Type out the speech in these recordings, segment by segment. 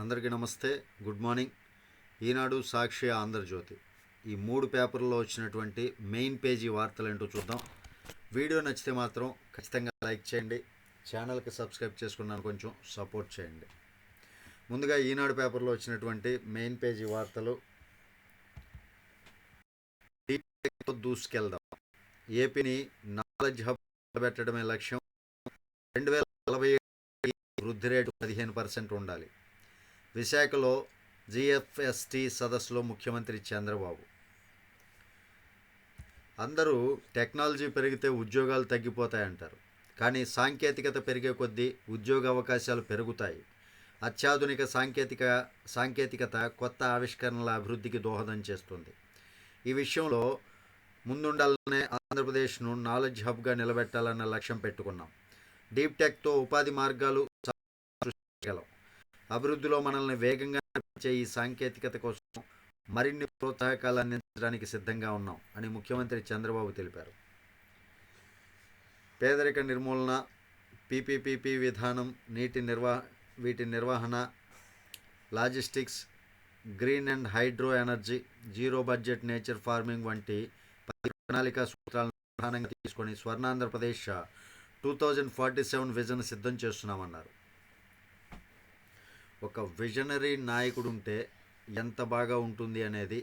అందరికీ నమస్తే. Good morning. ఈనాడు సాక్షి ఆంధ్రజ్యోతి. ఈ మూడు పేపర్లో వచ్చినటువంటి మెయిన్ పేజీ వార్తలు ఏంటో చూద్దాం. వీడియో నచ్చితే మాత్రం ఖచ్చితంగా లైక్ చేయండి. ఛానల్కి సబ్స్క్రైబ్ చేసుకున్నాను కొంచెం సపోర్ట్ చేయండి. ముందుగా ఈనాడు పేపర్లో వచ్చినటువంటి మెయిన్ పేజీ వార్తలు. దూసుకెళ్దాం. ఏపీని నాలెడ్జ్ హబ్ పెట్టడమే లక్ష్యం. రెండు వేల నలభై వృద్ధి రేటు పదిహేను పర్సెంట్ ఉండాలి. విశాఖలో జిఎఫ్ఎస్టీ సదస్సులో ముఖ్యమంత్రి చంద్రబాబు. అందరూ టెక్నాలజీ పెరిగితే ఉద్యోగాలు తగ్గిపోతాయంటారు. కానీ సాంకేతికత పెరిగే కొద్దీ ఉద్యోగ అవకాశాలు పెరుగుతాయి. అత్యాధునిక సాంకేతిక సాంకేతికత కొత్త ఆవిష్కరణల అభివృద్ధికి దోహదం చేస్తుంది. ఈ విషయంలో ముందుండాలనే ఆంధ్రప్రదేశ్ను నాలెడ్జ్ హబ్గా నిలబెట్టాలన్న లక్ష్యం పెట్టుకున్నాం. డీప్ టెక్తో ఉపాధి మార్గాలు సృష్టించగలం. అభివృద్ధిలో మనల్ని వేగంగా నడిపించే ఈ సాంకేతికత కోసం మరిన్ని ప్రోత్సాహకాలు అందించడానికి సిద్ధంగా ఉన్నాం అని ముఖ్యమంత్రి చంద్రబాబు తెలిపారు. పేదరిక నిర్మూలన పీపీపీపీ విధానం నీటి నిర్వా వీటి నిర్వహణ logistics green and hydro energy zero budget nature farming వంటి ప్రణాళిక సూత్రాలను ప్రధానంగా తీసుకొని Swarnandhra Pradesh two thousand forty seven vision సిద్ధం చేస్తున్నామన్నారు. ఒక విజనరీ నాయకుడు ఉంటే ఎంత బాగా ఉంటుంది అనేది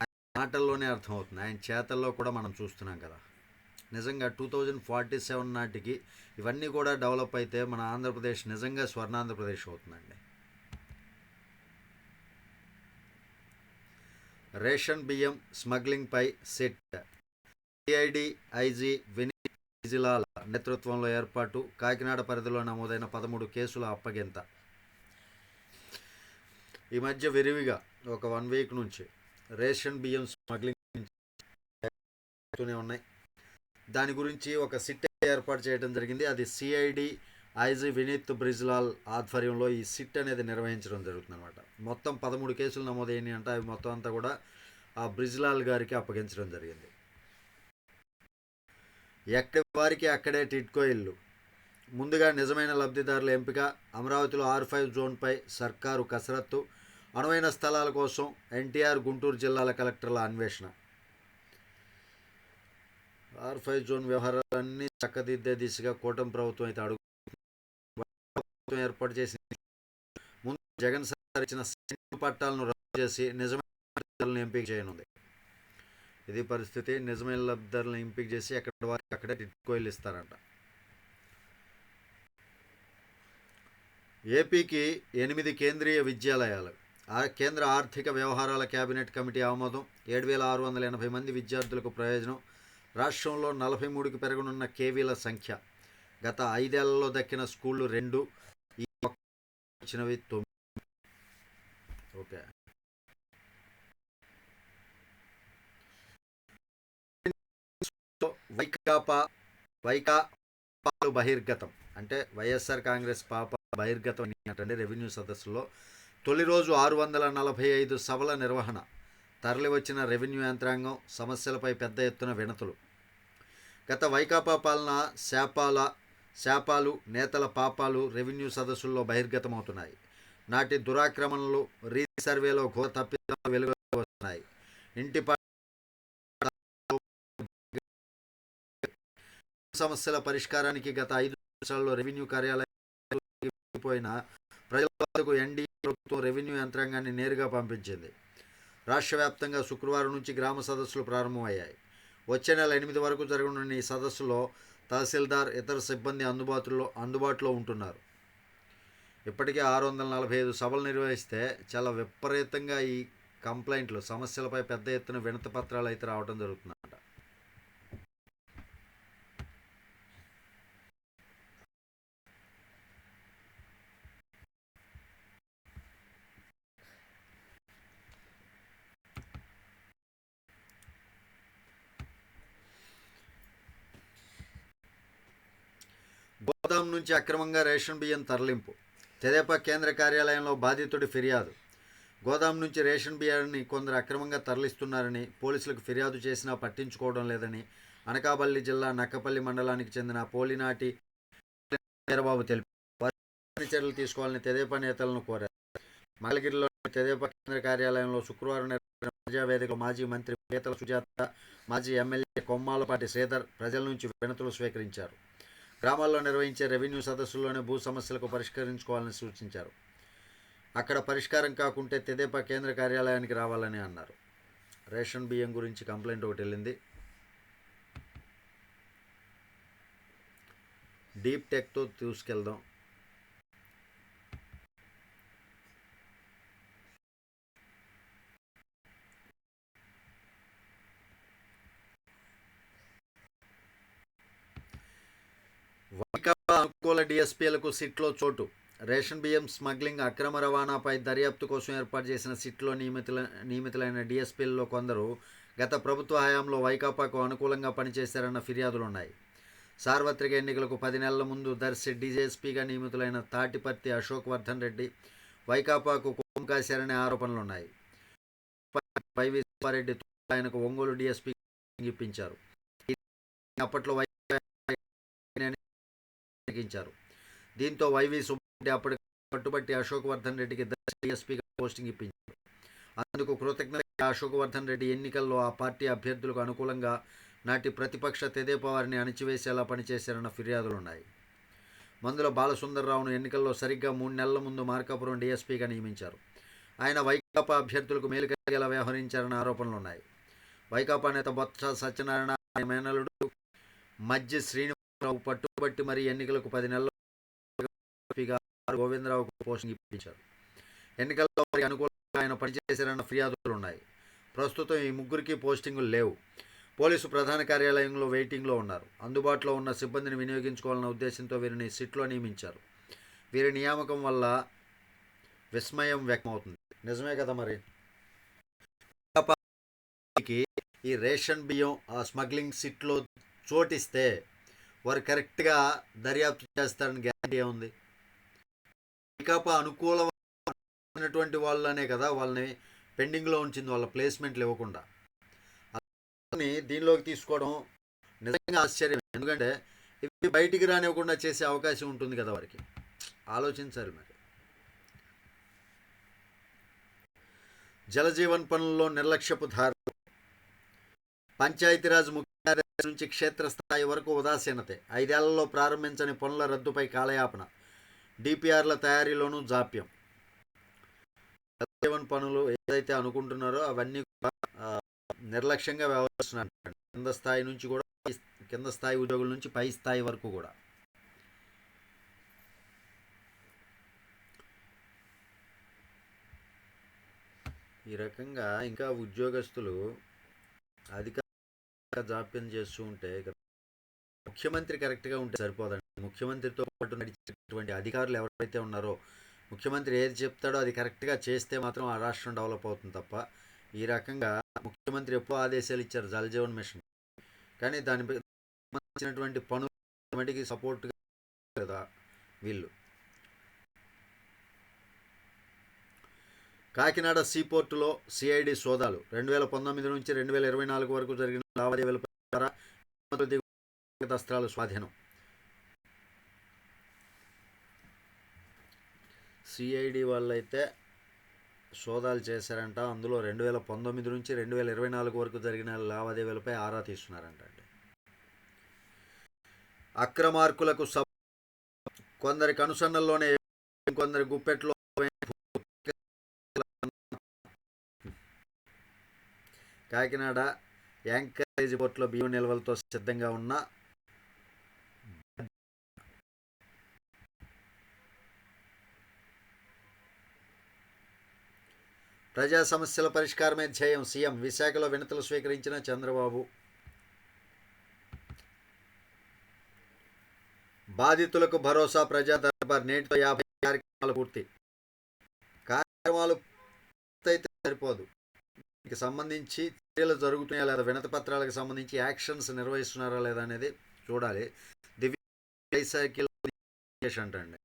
ఆయన మాటల్లోనే అర్థమవుతుంది. ఆయన చేతల్లో కూడా మనం చూస్తున్నాం కదా. నిజంగా టూ థౌజండ్ ఫార్టీ సెవెన్ నాటికి ఇవన్నీ కూడా డెవలప్ అయితే మన ఆంధ్రప్రదేశ్ నిజంగా స్వర్ణాంధ్రప్రదేశ్ అవుతుందండి. రేషన్ బియ్యం స్మగ్లింగ్పై సిట్. సిఐడి ఐజీ విని విజిలాల నేతృత్వంలో ఏర్పాటు కాకినాడ పరిధిలో నమోదైన పదమూడు కేసుల అప్పగింత. ఈ మధ్య విరివిగా ఒక వన్ వీక్ నుంచి రేషన్ బియ్యం స్మగ్లింగ్ ఉన్నాయి. దాని గురించి ఒక సిట్ ఏర్పాటు చేయడం జరిగింది. అది సిఐడి ఐజీ వినీత్ బ్రిజ్లాల్ ఆధ్వర్యంలో ఈ సిట్ అనేది నిర్వహించడం జరుగుతుంది అనమాట మొత్తం పదమూడు కేసులు నమోదైనాయి అంటే అవి మొత్తం అంతా కూడా ఆ బ్రిజ్లాల్ గారికి అప్పగించడం జరిగింది. ఎక్కడి వారికి అక్కడే టిట్కో ఇల్లు. ముందుగా నిజమైన లబ్ధిదారుల ఎంపిక అమరావతిలో ఆర్ ఫైవ్ జోన్పై సర్కారు కసరత్తు అనువైన స్థలాల కోసం ఎన్టీఆర్ గుంటూరు జిల్లాల కలెక్టర్ల అన్వేషణ. ఆర్ ఫైవ్ జోన్ వ్యవహారాలన్నీ చక్కదిద్దే దిశగా కూటమి ప్రభుత్వం అయితే అడుగు ప్రభుత్వం ఏర్పాటు చేసిన ముందు జగన్ సార్ ఇచ్చిన పట్టాలను రద్దు చేసి నిజమైన ఎంపిక చేయనుంది. ఇది పరిస్థితి నిజమైన లబ్ధిదారులను ఎంపిక చేసి ఎక్కడ వారికి అక్కడే టిట్కోయిలు ఇస్తారంట. ఏపీకి ఎనిమిది కేంద్రీయ విద్యాలయాలు ఆ కేంద్ర ఆర్థిక వ్యవహారాల కేబినెట్ కమిటీ ఆమోదం ఏడు వేల ఆరు వందల ఎనభై మంది విద్యార్థులకు ప్రయోజనం రాష్ట్రంలో నలభై మూడుకి పెరగనున్న కేవీల సంఖ్య గత ఐదేళ్ళలో దక్కిన స్కూళ్ళు రెండు ఈ వచ్చినవి తొమ్మిది. ఓకే. వైకాపా వైకాపాలు బహిర్గతం. అంటే వైఎస్ఆర్ కాంగ్రెస్ పాప బహిర్గతం అనేటువంటి రెవెన్యూ సదస్సులో తొలి రోజు ఆరు వందల నలభై ఐదు సభల నిర్వహణ తరలివచ్చిన రెవెన్యూ యంత్రాంగం సమస్యలపై పెద్ద ఎత్తున వినతులు. గత వైకాపా పాలన శాపాల శాపాలు నేతల పాపాలు రెవెన్యూ సదస్సుల్లో బహిర్గతమవుతున్నాయి. నాటి దురాక్రమణలు రీసర్వేలో ఘోర తప్పిదాలు వెలుగు వస్తున్నాయి. ఇంటి సమస్యల పరిష్కారానికి గత ఐదు సంవత్సరాల్లో రెవెన్యూ కార్యాలయం పోయిన ప్రజల ఎన్డీఏ ప్రభుత్వం రెవెన్యూ యంత్రాంగాన్ని నేరుగా పంపించింది. రాష్ట్ర వ్యాప్తంగా శుక్రవారం నుంచి గ్రామ సదస్సులు ప్రారంభమయ్యాయి. వచ్చే నెల ఎనిమిది వరకు జరగనున్న ఈ సదస్సులో తహసీల్దార్ ఇతర సిబ్బంది అందుబాటులో అందుబాటులో ఉంటున్నారు. ఇప్పటికే ఆరు వందల నలభై ఐదు సభలు నిర్వహిస్తే చాలా విపరీతంగా ఈ కంప్లైంట్లు సమస్యలపై పెద్ద ఎత్తున వినతి పత్రాలు అయితే రావడం జరుగుతున్నాయి. గోదాం నుంచి అక్రమంగా రేషన్ బియ్యం తరలింపు. తెదేపా కేంద్ర కార్యాలయంలో బాధితుడి ఫిర్యాదు. గోదాం నుంచి రేషన్ బియ్యాన్ని కొందరు అక్రమంగా తరలిస్తున్నారని పోలీసులకు ఫిర్యాదు చేసినా పట్టించుకోవడం లేదని అనకాపల్లి జిల్లా నక్కపల్లి మండలానికి చెందిన పోలినాటి వీరబాబు తెలిపారు. చర్యలు తీసుకోవాలని తెదేపా నేతలను కోరారు. మంగళగిరిలో తెదేపా కేంద్ర కార్యాలయంలో శుక్రవారం ప్రజావేదిక మాజీ మంత్రి పీతల సుజాత మాజీ ఎమ్మెల్యే కొమ్మాలపాటి శ్రీధర్ ప్రజల నుంచి వినతులు స్వీకరించారు. గ్రామాల్లో నిర్వహించే రెవెన్యూ సదస్సుల్లోనే భూ సమస్యలకు పరిష్కరించుకోవాలని సూచించారు. అక్కడ పరిష్కారం కాకుంటే తెదేపా కేంద్ర కార్యాలయానికి రావాలని అన్నారు. రేషన్ బియ్యం గురించి కంప్లైంట్ ఒకటి వెళ్ళింది. డీప్ టెక్తో తీసుకెళ్దాం. వైకాపా అనుకూల డిఎస్పీలకు సిట్లో చోటు. రేషన్ బియ్యం స్మగ్లింగ్ అక్రమ రవాణాపై దర్యాప్తు కోసం ఏర్పాటు చేసిన సిట్లో నియమితుల నియమితులైన డిఎస్పీలలో కొందరు గత ప్రభుత్వ హయాంలో వైకాపాకు అనుకూలంగా పనిచేశారన్న ఫిర్యాదులున్నాయి. సార్వత్రిక ఎన్నికలకు పది నెలల ముందు దర్శి డీజేఎస్పీగా నియమితులైన తాటిపర్తి అశోక్ వర్ధన్ రెడ్డి వైకాపాకు కోపం కాశారనే ఆరోపణలున్నాయి. వైవి సుబ్బారెడ్డి ఆయనకు ఒంగోలు డిఎస్పీ ఇప్పించారు. అప్పట్లో తగ్గించారు దీంతో వైవి సుబ్బారెడ్డి అప్పటి పట్టుబట్టి అశోకవర్ధన్ రెడ్డికి ఎస్పీగా పోస్టింగ్ ఇప్పించారు. అందుకు కృతజ్ఞత అశోక్వర్ధన్ రెడ్డి ఎన్నికల్లో ఆ పార్టీ అభ్యర్థులకు అనుకూలంగా నాటి ప్రతిపక్ష తెదేపా వారిని అణిచివేసేలా పనిచేశారన్న ఫిర్యాదులున్నాయి. మందుల బాలసుందర్రావును ఎన్నికల్లో సరిగ్గా మూడు నెలల ముందు మార్కాపురం డీఎస్పీగా నియమించారు. ఆయన వైకాపా అభ్యర్థులకు మేలు కలిగేలా వ్యవహరించారన్న ఆరోపణలున్నాయి. వైకాపా నేత బొత్స సత్యనారాయణ మేనలుడు మధ్య శ్రీనివాసరావు పట్టు బట్టి మరి ఎన్నికలకు పది నెలల గోవిందరావుకు పోస్టింగ్ ఇప్పించారు. ఎన్నికల్లో వారికి అనుకూలంగా ఆయన పనిచేశారన్న ఫిర్యాదులు ఉన్నాయి. ప్రస్తుతం ఈ ముగ్గురికి పోస్టింగులు లేవు. పోలీసు ప్రధాన కార్యాలయంలో వెయిటింగ్లో ఉన్నారు. అందుబాటులో ఉన్న సిబ్బందిని వినియోగించుకోవాలన్న ఉద్దేశంతో వీరిని సిట్లో నియమించారు. వీరి నియామకం వల్ల విస్మయం వ్యక్తమవుతుంది. నిజమే కదా మరి? ఈ రేషన్ బియ్యం ఆ స్మగ్లింగ్ సిట్లో చోటిస్తే వారు కరెక్ట్గా దర్యాప్తు చేస్తారని గ్యారంటీ ఏముంది? వైకాపా అనుకూలమైనటువంటి వాళ్ళనే కదా వాళ్ళని పెండింగ్లో ఉంచింది వాళ్ళ ప్లేస్మెంట్లు ఇవ్వకుండా. దీనిలోకి తీసుకోవడం నిజంగా ఆశ్చర్యం. ఎందుకంటే ఇవి బయటికి రానివ్వకుండా చేసే అవకాశం ఉంటుంది కదా వారికి. ఆలోచించాలి మరి. జలజీవన్ పనుల్లో నిర్లక్ష్యపు ధార. పంచాయతీరాజ్ ముఖ్య కార్యదర్శి నుంచి క్షేత్రస్థాయి వరకు ఉదాసీనతే. ఐదేళ్ళలో ప్రారంభించని పనుల రద్దుపై కాలయాపన. డిపిఆర్ల తయారీలోనూ జాప్యం. జీవన్ పనులు ఏదైతే అనుకుంటున్నారో అవన్నీ కూడా నిర్లక్ష్యంగా వ్యవహరిస్తున్నారు. కింద స్థాయి నుంచి కూడా కింద స్థాయి ఉద్యోగుల నుంచి పై స్థాయి వరకు కూడా. ఈ రకంగా ఇంకా ఉద్యోగస్తులు అధిక జాప్యం చేస్తూ ఉంటే ముఖ్యమంత్రి కరెక్ట్గా ఉంటే సరిపోదండి. ముఖ్యమంత్రితో పాటు నడిచేటువంటి అధికారులు ఎవరైతే ఉన్నారో ముఖ్యమంత్రి ఏది చెప్తాడో అది కరెక్ట్గా చేస్తే మాత్రం ఆ రాష్ట్రం డెవలప్ అవుతుంది తప్ప ఈ రకంగా ముఖ్యమంత్రి ఎప్పుడో ఆదేశాలు ఇచ్చారు జలజీవన్ మిషన్. కానీ దానిపై సంబంధించినటువంటి పనులు మటుకి సపోర్ట్గా కదా వీళ్ళు? కాకినాడ సీపోర్టులో సిఐడి సోదాలు. రెండు వేల పంతొమ్మిది నుంచి రెండు వేల ఇరవై నాలుగు వరకు జరిగిన లావాదేవీల ద్వారా అస్త్రాలు స్వాధీనం. సిఐడి వాళ్ళైతే సోదాలు చేశారంట. అందులో రెండు వేల పంతొమ్మిది నుంచి రెండు వేల ఇరవై నాలుగు వరకు జరిగిన లావాదేవీలపై ఆరా తీస్తున్నారంట అండి. అక్రమార్కులకు సబ్ కొందరి కనుసన్నల్లోనే కొందరి గుప్పెట్లో కాకినాడ యాంకరేజ్ పోర్ట్లో బియ్యం నిల్వలతో సిద్ధంగా ఉన్న ప్రజా సమస్యల పరిష్కారమే ధ్యేయం. సీఎం విశాఖలో వినతులు స్వీకరించిన చంద్రబాబు. బాధితులకు భరోసా ప్రజా దర్బార్ నేటితో యాభై కార్యక్రమాలు పూర్తి. కార్యక్రమాలు పూర్తయితే సరిపోదు. దీనికి సంబంధించి చర్యలు జరుగుతున్నాయా లేదా వినతి పత్రాలకు సంబంధించి యాక్షన్స్ నిర్వహిస్తున్నారా లేదా అనేది చూడాలి. దివ్య సైకిల్ అంటండి.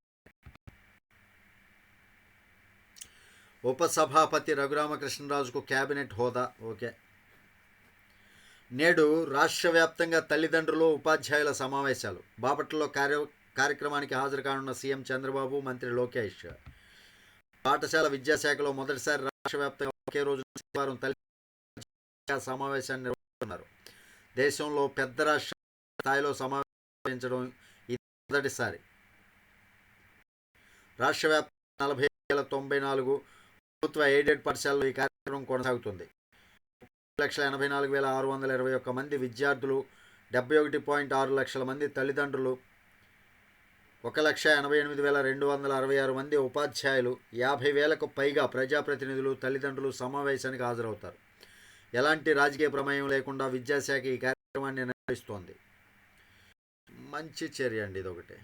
ఉపసభాపతి రఘురామకృష్ణరాజుకు కేబినెట్ హోదా ఓకే. నేడు రాష్ట్ర వ్యాప్తంగా తల్లిదండ్రులు ఉపాధ్యాయుల సమావేశాలు. బాపట్లలో కార్య కార్యక్రమానికి హాజరు కానున్న సీఎం చంద్రబాబు మంత్రి లోకేష్. పాఠశాల విద్యాశాఖలో మొదటిసారి రాష్ట్ర వ్యాప్తంగా ఒకే రోజు శనివారం తల్లి సమావేశాన్ని నిర్వహిస్తున్నారు. దేశంలో పెద్ద రాష్ట్ర స్థాయిలో సమావేశించడం ఇది మొదటిసారి రాష్ట్ర వ్యాప్తంగా నలభై వేల తొంభై నాలుగు ప్రభుత్వ ఎయిడెడ్ పాఠశాలలో ఈ కార్యక్రమం కొనసాగుతుంది. లక్షల ఎనభై నాలుగు వేల ఆరు వందల ఇరవై ఒక్క మంది విద్యార్థులు డెబ్బై ఒకటి పాయింట్ ఆరు లక్షల మంది తల్లిదండ్రులు ఒక లక్ష ఎనభై ఎనిమిది వేల రెండు వందల అరవై ఆరు మంది ఉపాధ్యాయులు యాభై వేలకు పైగా ప్రజాప్రతినిధులు తల్లిదండ్రులు సమావేశానికి హాజరవుతారు. ఎలాంటి రాజకీయ ప్రమేయం లేకుండా విద్యాశాఖ ఈ కార్యక్రమాన్ని నిర్వహిస్తోంది. మంచి చర్య అండి ఇదొకటి.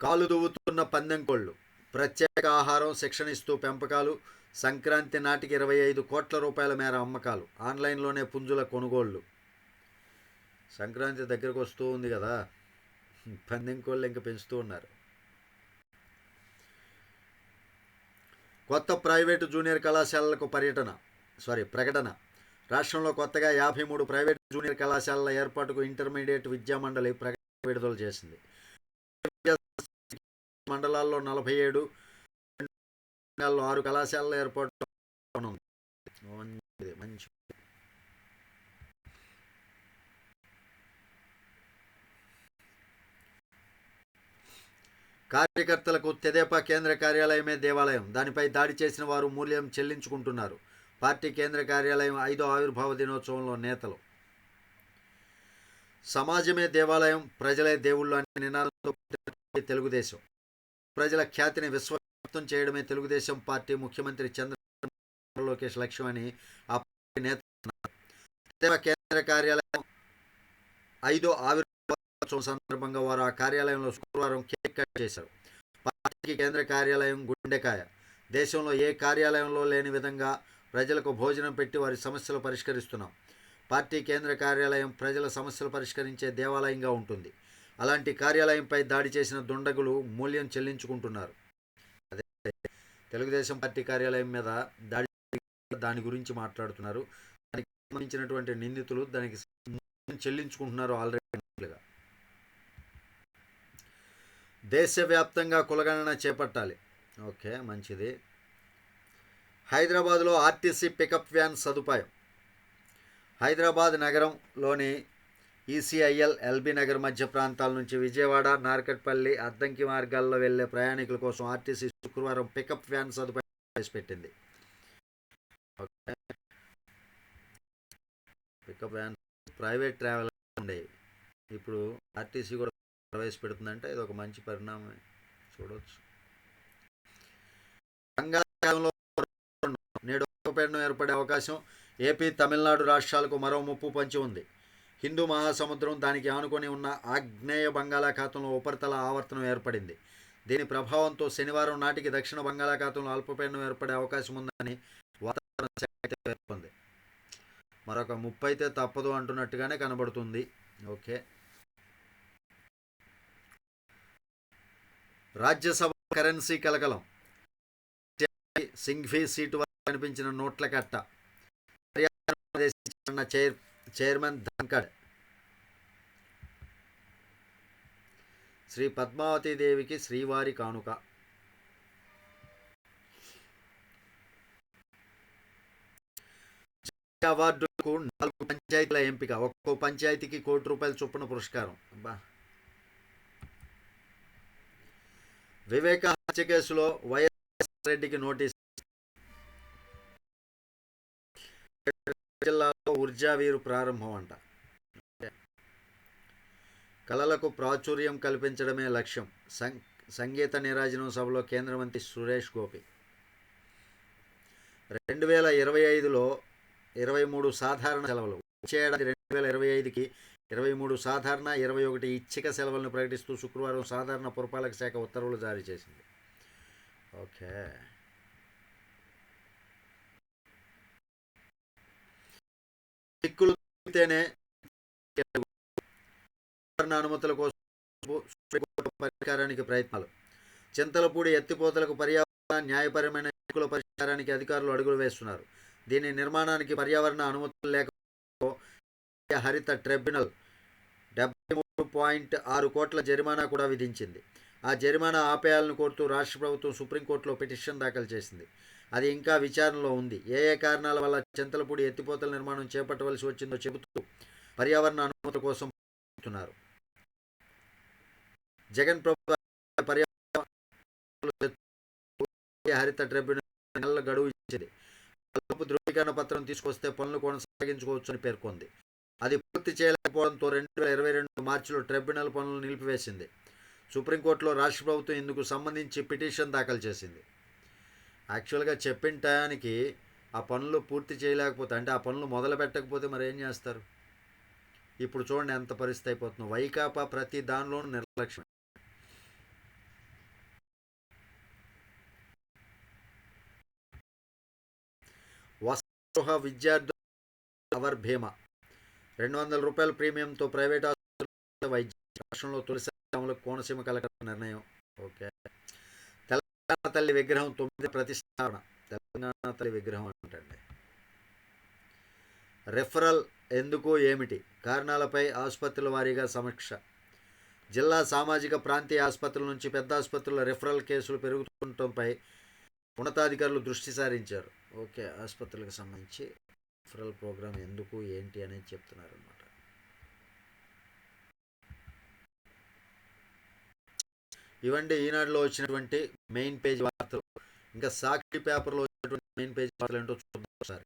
కాలు దువ్వుతున్న పందెం కోళ్ళు ప్రత్యేక ఆహారం శిక్షణ ఇస్తూ పెంపకాలు సంక్రాంతి నాటికి ఇరవై ఐదు కోట్ల రూపాయల మేర అమ్మకాలు ఆన్లైన్లోనే పుంజుల కొనుగోళ్ళు సంక్రాంతి దగ్గరకు వస్తూ ఉంది కదా. పందెం కోళ్ళు ఇంకా పెంచుతూ ఉన్నారు. కొత్త ప్రైవేటు జూనియర్ కళాశాలలకు పర్యటన సారీ ప్రకటన. రాష్ట్రంలో కొత్తగా యాభై మూడు ప్రైవేటు జూనియర్ కళాశాలల ఏర్పాటుకు ఇంటర్మీడియట్ విద్యామండలి ప్రకటన విడుదల చేసింది. మండలాల్లో నలభై ఏడు ఆరు కళాశాలల ఏర్పాటు మంచి కార్యకర్తలకు తెదేపా కేంద్ర కార్యాలయమే దేవాలయం. దానిపై దాడి చేసిన వారు మూల్యం చెల్లించుకుంటున్నారు. పార్టీ కేంద్ర కార్యాలయం ఐదో ఆవిర్భావ దినోత్సవంలో నేతలు. సమాజమే దేవాలయం ప్రజలే దేవుళ్ళు అనే నినాదంతో తెలుగుదేశం. ప్రజల ఖ్యాతిని విశ్వవ్యాప్తం చేయడమే తెలుగుదేశం పార్టీ ముఖ్యమంత్రి చంద్ర లోకేష్ లక్ష్యం అని ఆ పార్టీ నేత కేంద్ర కార్యాలయం ఐదో ఆవిర్భావం సందర్భంగా వారు ఆ కార్యాలయంలో శుక్రవారం కేక్ కట్ చేశారు. పార్టీకి కేంద్ర కార్యాలయం గుండెకాయ. దేశంలో ఏ కార్యాలయంలో లేని విధంగా ప్రజలకు భోజనం పెట్టి వారి సమస్యలు పరిష్కరిస్తున్నాం. పార్టీ కేంద్ర కార్యాలయం ప్రజల సమస్యలు పరిష్కరించే దేవాలయంగా ఉంటుంది. అలాంటి కార్యాలయంపై దాడి చేసిన దుండగులు మూల్యం చెల్లించుకుంటున్నారు. అదే తెలుగుదేశం పార్టీ కార్యాలయం మీద దాడి దాని గురించి మాట్లాడుతున్నారు. దానికి సంబంధించినటువంటి నిందితులు దానికి చెల్లించుకుంటున్నారు ఆల్రెడీగా దేశవ్యాప్తంగా కులగణన చేపట్టాలి. ఓకే మంచిది. హైదరాబాద్లో ఆర్టీసీ పికప్ వ్యాన్ సదుపాయం. హైదరాబాద్ నగరంలోని ఈసీఐఎల్ ఎల్బీ నగర్ మధ్య ప్రాంతాల నుంచి విజయవాడ నార్కట్పల్లి అద్దంకి మార్గాల్లో వెళ్ళే ప్రయాణికుల కోసం ఆర్టీసీ శుక్రవారం పికప్ వ్యాన్ సదుపాయం ప్రవేశపెట్టింది. Okay. Pickup van private travel ఉండేవి ఇప్పుడు ఆర్టీసీ కూడా ప్రవేశపెడుతుందంటే ఇది ఒక మంచి పరిణామం చూడవచ్చు బంగాళాఖాతంలో నేడు అల్పపీడనం ఏర్పడే అవకాశం ఏపీ తమిళనాడు రాష్ట్రాలకు మరో ముప్పు పంచి ఉంది. హిందూ మహాసముద్రం దానికి ఆనుకొని ఉన్న ఆగ్నేయ బంగాళాఖాతంలో ఉపరితల ఆవర్తనం ఏర్పడింది. దీని ప్రభావంతో శనివారం నాటికి దక్షిణ బంగాళాఖాతంలో అల్పపీడనం ఏర్పడే అవకాశం ఉందని వాతావరణ శాఖ పేర్కొంది. మరొక ముప్పు అయితే తప్పదు అంటున్నట్టుగానే కనబడుతుంది. ఓకే. రాజ్యసభ కరెన్సీ కలకలం. సింఘ్వీ సీటు వరకు కనిపించిన నోట్ల కట్ట. Chair chairman Dhankhar. Shri Padmavati దేవికి శ్రీవారి కానుక. అవార్డులకు నాలుగు పంచాయతీల ఎంపిక. ఒక్కో పంచాయతీకి కోటి రూపాయల చొప్పున పురస్కారం. అబ్బా. వివేక హత్య కేసులో వైఎస్ రెడ్డికి నోటీస్. జిల్లాలో ఊర్జా వీరు ప్రారంభం అంట. కళలకు ప్రాచుర్యం కల్పించడమే లక్ష్యం. సం సంగీత నిరాజనం సభలో కేంద్ర మంత్రి సురేష్ గోపి. రెండు వేల ఇరవై ఐదులో ఇరవై మూడు సాధారణ సెలవులు. వచ్చే ఏడాది రెండు వేల ఇరవై ఐదుకి ఇరవై మూడు సాధారణ ఇరవై ఒకటి ఇచ్చిక సెలవులను ప్రకటిస్తూ శుక్రవారం సాధారణ పురపాలక శాఖ ఉత్తర్వులు జారీ చేసింది. ఓకే. చిక్కులు అనుమతుల కోసం పరిష్కారానికి ప్రయత్నాలు. చింతలపూడి ఎత్తిపోతలకు పర్యావరణ న్యాయపరమైన చిక్కుల పరిష్కారానికి అధికారులు అడుగులు వేస్తున్నారు. దీని నిర్మాణానికి పర్యావరణ అనుమతులు లేక హరిత ట్రిబ్యునల్ డెబ్బై మూడు పాయింట్ ఆరు కోట్ల జరిమానా కూడా విధించింది. ఆ జరిమానా ఆపేయాలని కోరుతూ రాష్ట్ర ప్రభుత్వం సుప్రీంకోర్టులో పిటిషన్ దాఖలు చేసింది. అది ఇంకా విచారణలో ఉంది. ఏ ఏ కారణాల వల్ల చింతలపూడి ఎత్తిపోతల నిర్మాణం చేపట్టవలసి వచ్చిందో చెబుతూ పర్యావరణ అనుమతుల కోసం చెబుతున్నారు జగన్ ప్రభుత్వ పర్యావరణ హరిత ట్రిబ్యునల్ గడువు ఇచ్చింది. లోపు ధృవీకరణ పత్రం తీసుకొస్తే పనులు కొనసాగించుకోవచ్చు అని పేర్కొంది. అది పూర్తి చేయలేకపోవడంతో రెండు వేల ఇరవై రెండు మార్చిలో ట్రిబ్యునల్ పనులు నిలిపివేసింది. సుప్రీంకోర్టులో రాష్ట్ర ప్రభుత్వం ఇందుకు సంబంధించి పిటిషన్ దాఖలు చేసింది. యాక్చువల్గా చెప్పిన టయానికి ఆ పనులు పూర్తి చేయలేకపోతే అంటే ఆ పనులు మొదలు పెట్టకపోతే మరి ఏం చేస్తారు? ఇప్పుడు చూడండి ఎంత పరిస్థితి అయిపోతుందో. వైకాపా ప్రతి దానిలోనూ నిర్లక్ష్యం. వసగృహ విద్యార్థుల అవర్ భీమా. రెండు వందల రూపాయల ప్రీమియంతో ప్రైవేట్ ఆసుపత్రుల వైద్య. రాష్ట్రంలో తొలిసారి అమలు కోనసీమ కలెక్టర్ నిర్ణయం. ఓకే. తెలంగాణ తల్లి విగ్రహం తొమ్మిది ప్రతిష్టాపన తెలంగాణ తల్లి విగ్రహం అంటండి. రెఫరల్ ఎందుకు ఏమిటి? కారణాలపై ఆసుపత్రుల వారీగా సమీక్ష. జిల్లా సామాజిక ప్రాంతీయ ఆసుపత్రుల నుంచి పెద్ద ఆసుపత్రుల రెఫరల్ కేసులు పెరుగుతుండటంపై ఉన్నతాధికారులు దృష్టి సారించారు. ఓకే ఆసుపత్రులకు సంబంధించి రెఫరల్ ప్రోగ్రామ్ ఎందుకు ఏంటి అనేది చెప్తున్నారు అనమాట ఇవండి ఈనాడులో వచ్చినటువంటి మెయిన్ పేజ్ వార్తలు. ఇంకా సాక్షి పేపర్లో వచ్చినటువంటి మెయిన్ పేజ్ వార్తలు ఏంటో చూద్దాం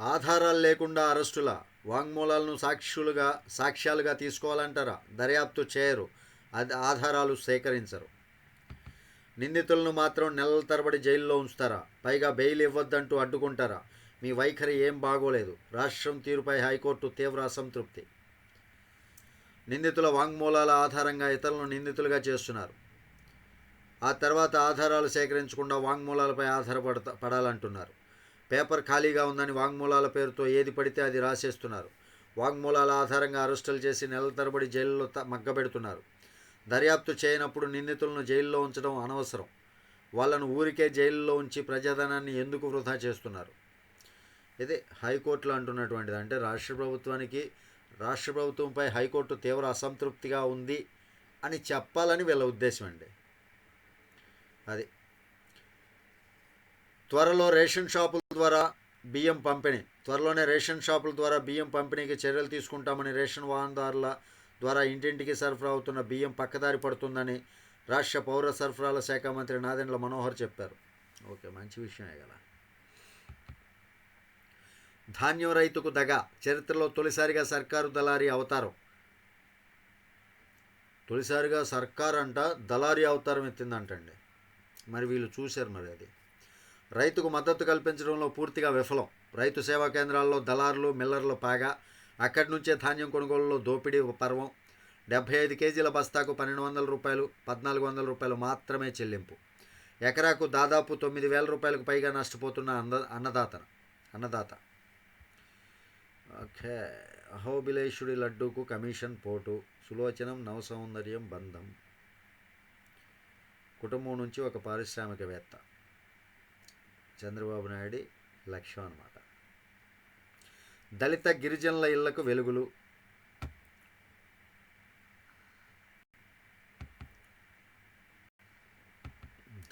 ఆధారాలు లేకుండా అరెస్టుల వాంగ్మూలాలను సాక్షులుగా సాక్ష్యాలుగా తీసుకోవాలంటారా? దర్యాప్తు చేయరు. అది ఆధారాలు సేకరించరు. నిందితులను మాత్రం నెలల తరబడి జైల్లో ఉంచుతారా? పైగా బెయిల్ ఇవ్వద్దంటూ అడ్డుకుంటారా? మీ వైఖరి ఏం బాగోలేదు. రాష్ట్రం తీరుపై హైకోర్టు తీవ్ర అసంతృప్తి. నిందితుల వాంగ్మూలాల ఆధారంగా ఇతరులను నిందితులుగా చేస్తున్నారు. ఆ తర్వాత ఆధారాలు సేకరించకుండా వాంగ్మూలాలపై ఆధారపడతా పడాలంటున్నారు. పేపర్ ఖాళీగా ఉందని వాంగ్మూలాల పేరుతో ఏది పడితే అది రాసేస్తున్నారు. వాంగ్మూలాల ఆధారంగా అరెస్టులు చేసి నెలల తరబడి జైల్లో మగ్గబెడుతున్నారు. దర్యాప్తు చేయనప్పుడు నిందితులను జైల్లో ఉంచడం అనవసరం. వాళ్ళను ఊరికే జైల్లో ఉంచి ప్రజాధనాన్ని ఎందుకు వృధా చేస్తున్నారు? ఇది హైకోర్టులో అంటున్నటువంటిది. అంటే రాష్ట్ర ప్రభుత్వానికి రాష్ట్ర ప్రభుత్వంపై హైకోర్టు తీవ్ర అసంతృప్తిగా ఉంది అని చెప్పాలని వీళ్ళ ఉద్దేశం అండి. అది. త్వరలో రేషన్ షాపులు ద్వారా బియ్యం పంపిణీ. త్వరలోనే రేషన్ షాపుల ద్వారా బియ్యం పంపిణీకి చర్యలు తీసుకుంటామని రేషన్ వాహనదారుల ద్వారా ఇంటింటికి సరఫరా అవుతున్న బియ్యం పక్కదారి పడుతుందని రాష్ట్ర పౌర సరఫరాల శాఖ మంత్రి నాదెండ్ల మనోహర్ చెప్పారు. ఓకే మంచి విషయమే కదా ధాన్యం రైతుకు దగ. చరిత్రలో తొలిసారిగా సర్కారు దళారీ అవతారం. తొలిసారిగా సర్కార్ అంట దళారీ అవతారం ఎత్తిందంటండి. మరి వీళ్ళు చూశారు మరి అది. రైతుకు మద్దతు కల్పించడంలో పూర్తిగా విఫలం. రైతు సేవా కేంద్రాల్లో దళారులు మిల్లర్లు పాగా అక్కడి నుంచే ధాన్యం కొనుగోలులో దోపిడీ పర్వం. డెబ్బై ఐదు కేజీల బస్తాకు పన్నెండు వందల రూపాయలు పద్నాలుగు వందల రూపాయలు మాత్రమే చెల్లింపు. ఎకరాకు దాదాపు తొమ్మిది వేల రూపాయలకు పైగా నష్టపోతున్న అన్న అన్నదాత అన్నదాత. ఓకే. అహోబిలేషుడి లడ్డూకు కమిషన్ పోటు సులోచనం నవసౌందర్యం బంధం. కుటుంబం నుంచి ఒక పారిశ్రామికవేత్త. చంద్రబాబు నాయుడు లక్ష్యం అన్నమాట. దళిత గిరిజనుల ఇళ్ళకు వెలుగులు.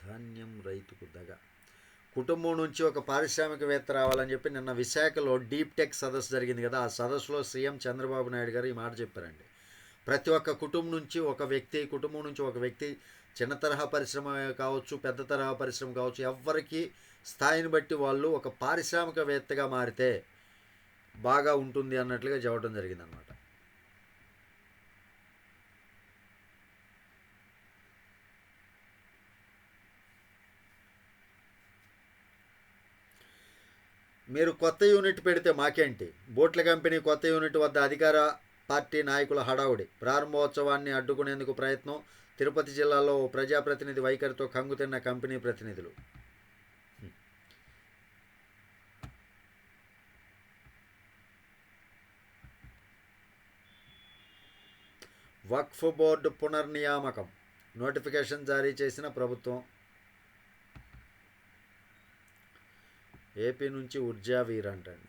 ధాన్యం రైతుకు దగ. కుటుంబం నుంచి ఒక పారిశ్రామికవేత్త రావాలని చెప్పి నిన్న విశాఖలో డీప్ టెక్ సదస్సు జరిగింది కదా ఆ సదస్సులో సీఎం చంద్రబాబు నాయుడు గారు ఈ మాట చెప్పారండి. ప్రతి ఒక్క కుటుంబం నుంచి ఒక వ్యక్తి కుటుంబం నుంచి ఒక వ్యక్తి చిన్న తరహా పరిశ్రమ కావచ్చు పెద్ద తరహా పరిశ్రమ కావచ్చు ఎవరికి స్థాయిని బట్టి వాళ్ళు ఒక పారిశ్రామికవేత్తగా మారితే బాగా ఉంటుంది అన్నట్లుగా చెప్పడం జరిగిందనమాట మీరు కొత్త యూనిట్ పెడితే మాకేంటి? బోట్ల కంపెనీ కొత్త యూనిట్ వద్ద అధికార పార్టీ నాయకుల హడావుడి. ప్రారంభోత్సవాన్ని అడ్డుకునేందుకు ప్రయత్నం తిరుపతి జిల్లాలో ఓ ప్రజాప్రతినిధి వైఖరితో కంగుతిన్న కంపెనీ ప్రతినిధులు. వక్ఫ్ బోర్డు పునర్నియామకం. నోటిఫికేషన్ జారీ చేసిన ప్రభుత్వం. ఏపీ నుంచి ఉర్జా వీర్ అంటండి.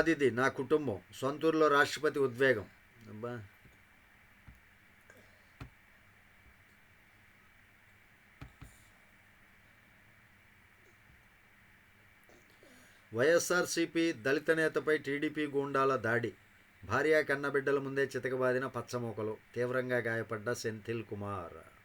కాదిది నా కుటుంబం సొంతూరులో రాష్ట్రపతి ఉద్వేగం. అబ్బా. వైఎస్ఆర్సీపీ దళిత నేతపై టీడీపీ గూండాల దాడి. భార్య కన్నబిడ్డల ముందే చితకబాదిన పచ్చమూకలు. తీవ్రంగా గాయపడ్డ సెంథిల్ కుమార్.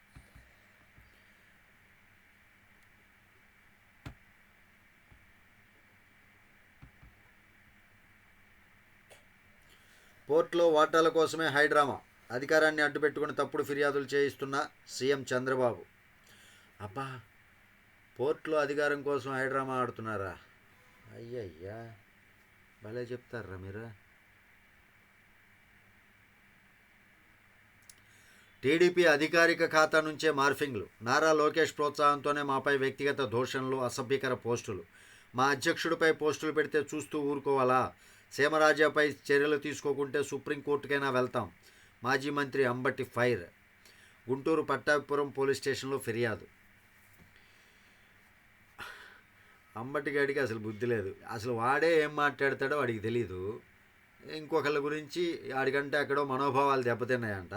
పోర్టులో వాటాల కోసమే హైడ్రామా అధికారాన్ని అడ్డుపెట్టుకుని తప్పుడు ఫిర్యాదులు చేయిస్తున్న సీఎం చంద్రబాబు. అబ్బా పోర్టులో అధికారం కోసం హైడ్రామా ఆడుతున్నారా? అయ్యయ్యా భలే చెప్తారా మీరా. టీడీపీ అధికారిక ఖాతా నుంచే మార్ఫింగ్లు. నారా లోకేష్ ప్రోత్సాహంతోనే మాపై వ్యక్తిగత దోషణలు అసభ్యకర పోస్టులు. మా అధ్యక్షుడిపై పోస్టులు పెడితే చూస్తూ ఊరుకోవాలా? సీమరాజాపై చర్యలు తీసుకోకుంటే సుప్రీంకోర్టుకైనా వెళ్తాం. మాజీ మంత్రి అంబటి ఫైర్. గుంటూరు పట్టాభిపురం పోలీస్ స్టేషన్లో ఫిర్యాదు. అంబటి గడికి అసలు బుద్ధి లేదు. అసలు వాడే ఏం మాట్లాడతాడో వాడికి తెలియదు ఇంకొకళ్ళ గురించి ఆడికంటే అక్కడో మనోభావాలు దెబ్బతిన్నాయంట.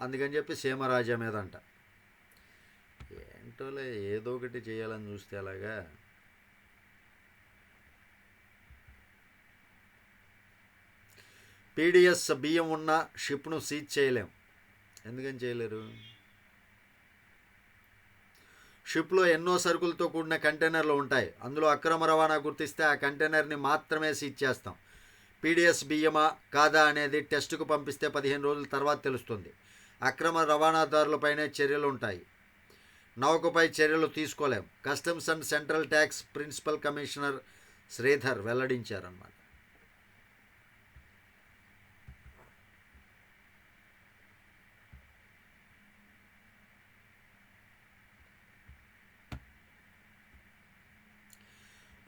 అందుకని చెప్పి సీమరాజా మీద అంట ఏంటోలే ఏదో ఒకటి చేయాలని చూస్తే అలాగా పీడిఎస్ బియ్యం ఉన్న షిప్ను సీజ్ చేయలేం. ఎందుకని చేయలేరు? షిప్లో ఎన్నో సరుకులతో కూడిన కంటైనర్లు ఉంటాయి. అందులో అక్రమ రవాణా గుర్తిస్తే ఆ కంటైనర్ని మాత్రమే సీజ్ చేస్తాం. పీడిఎస్ బియ్యమా కాదా అనేది టెస్టుకు పంపిస్తే పదిహేను రోజుల తర్వాత తెలుస్తుంది. అక్రమ రవాణాదారులపైనే చర్యలు ఉంటాయి. నౌకపై చర్యలు తీసుకోలేం. Customs and central tax principal commissioner Sridhar వెల్లడించారన్నమాట.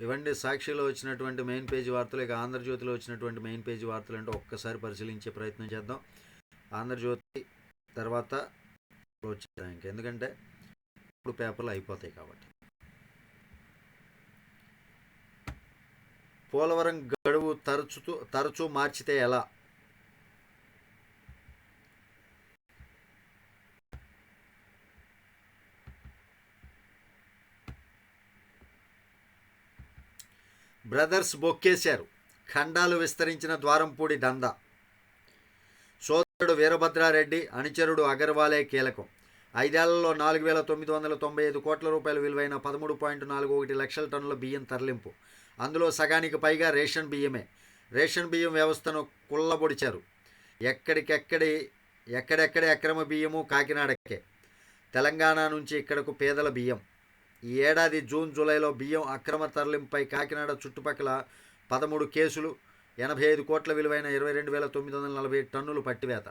ఇవన్నీ సాక్షిలో వచ్చినటువంటి మెయిన్ పేజీ వార్తలు ఇక ఆంధ్రజ్యోతిలో వచ్చినటువంటి మెయిన్ పేజీ వార్తలు అంటే ఒక్కసారి పరిశీలించే ప్రయత్నం చేద్దాం. ఆంధ్రజ్యోతి తర్వాత వచ్చేద్దాం ఇంక. ఎందుకంటే ఇప్పుడు పేపర్లు అయిపోతాయి కాబట్టి. పోలవరం గడువు తరచుతూ తరచూ మార్చితే ఎలా? బ్రదర్స్ బొక్కేశారు. ఖండాలు విస్తరించిన ద్వారంపూడి దందా. సోదరుడు వీరభద్రారెడ్డి అనుచరుడు అగర్వాలే కీలకం. ఐదేళ్ళలో నాలుగు వేల తొమ్మిది వందల తొంభై ఐదు కోట్ల రూపాయల విలువైన పదమూడు పాయింట్ నాలుగు ఒకటి లక్షల టన్నుల బియ్యం తరలింపు. అందులో సగానికి పైగా రేషన్ బియ్యమే. రేషన్ బియ్యం వ్యవస్థను కుళ్ళబొడిచారు. ఎక్కడికెక్కడి ఎక్కడెక్కడి అక్రమ బియ్యము కాకినాడకే. తెలంగాణ నుంచి ఇక్కడకు పేదల బియ్యం. ఈ ఏడాది జూన్ జూలైలో బియ్యం అక్రమ తరలింపై కాకినాడ చుట్టుపక్కల పదమూడు కేసులు ఎనభై ఐదు కోట్ల విలువైన ఇరవై రెండు వేల తొమ్మిది వందల నలభై టన్నులు పట్టివేత.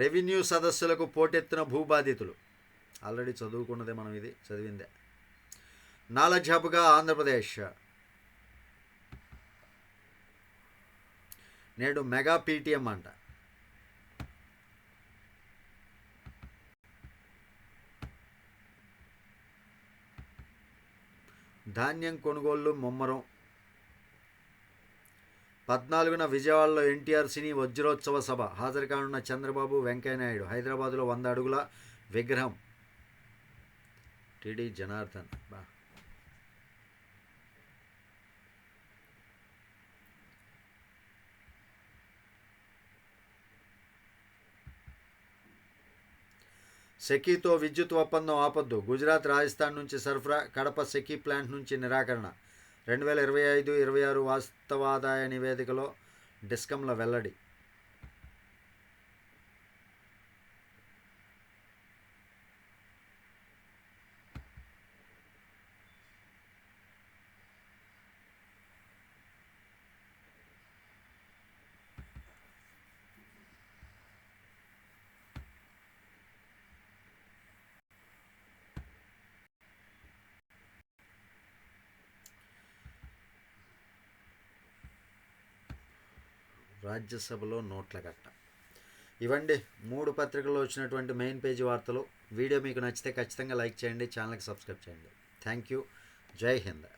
రెవెన్యూ సదస్సులకు పోటెత్తిన భూబాధితులు. ఆల్రెడీ చదువుకున్నదే మనం ఇది చదివిందే. నాలెడ్జ్ హబ్గా ఆంధ్రప్రదేశ్. నేడు మెగా పీటీఎం అంట. ధాన్యం కొనుగోళ్ళు ముమ్మరం. పద్నాలుగున విజయవాడలో ఎన్టీఆర్ సినీ వజ్రోత్సవ సభ. హాజరు కానున్న చంద్రబాబు వెంకయ్యనాయుడు. హైదరాబాదులో వంద అడుగుల విగ్రహం. టీడీ జనార్దన్. బా. సెకీతో విద్యుత్ ఒప్పందం ఆపొద్దు. గుజరాత్ రాజస్థాన్ నుంచి సరఫరా కడప సెకీ ప్లాంట్ నుంచి నిరాకరణ. రెండు వేల ఇరవై ఐదు ఇరవై ఆరు వాస్తవాదాయ నివేదికలో డిస్కంల వెల్లడి. రాజ్యసభలో నోట్ల గట్ట ఇవండి మూడు పత్రికల్లో వచ్చినటువంటి మెయిన్ పేజీ వార్తలు. వీడియో మీకు నచ్చితే ఖచ్చితంగా లైక్ చేయండి ఛానల్కి సబ్స్క్రైబ్ చేయండి. Thank you. జై హింద్.